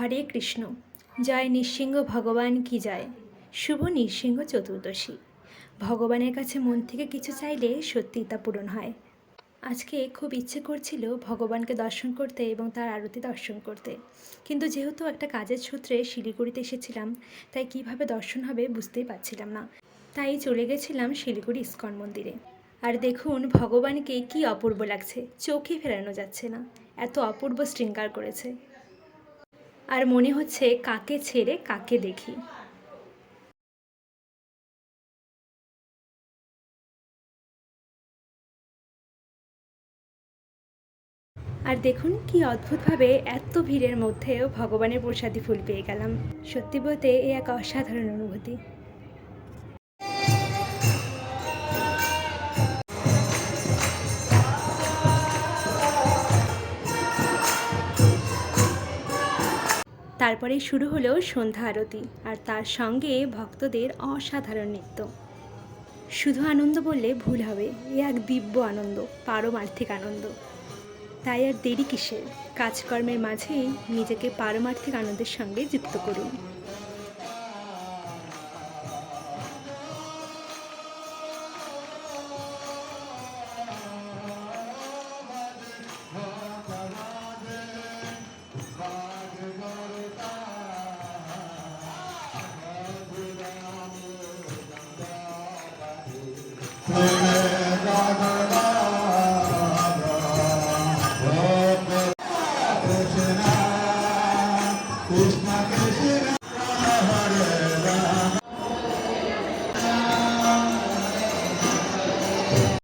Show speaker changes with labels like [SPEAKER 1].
[SPEAKER 1] হরে কৃষ্ণ। জয় নৃসিংহ ভগবান কি জয়? শুভ নৃসিংহ চতুর্দশী। ভগবানের কাছে মন থেকে কিছু চাইলে সত্যিই তা পূরণ হয়। আজকে খুব ইচ্ছে করছিল ভগবানকে দর্শন করতে এবং তার আরতি দর্শন করতে। কিন্তু যেহেতু একটা কাজের সূত্রে শিলিগুড়িতে এসেছিলাম, তাই কীভাবে দর্শন হবে বুঝতেই পারছিলাম না। তাই চলে গেছিলাম শিলিগুড়ি ইস্কন মন্দিরে। আর দেখুন, ভগবানকে কি অপূর্ব লাগছে চোখে ফেরানো যাচ্ছে না। এত অপূর্ব শৃঙ্গার করেছে। আর মনে হচ্ছে কাকে ছেড়ে কাকে দেখি। আর দেখুন কি অদ্ভুতভাবে এত ভিড়ের মধ্যেও ভগবানের প্রসাদী ফুল পেয়ে গেলাম। সত্যি বলতে এ এক অসাধারণ অনুভূতি। তারপরে শুরু হলো সন্ধ্যা আরতি, আর তার সঙ্গে ভক্তদের অসাধারণ নৃত্য। শুধু আনন্দ বললে ভুল হবে, এ এক দিব্য আনন্দ, পারমার্থিক আনন্দ। তাই আর দেরি কিসের? কাজকর্মের মাঝেই নিজেকে পারমার্থিক আনন্দের সঙ্গে যুক্ত করুন।
[SPEAKER 2] Amen.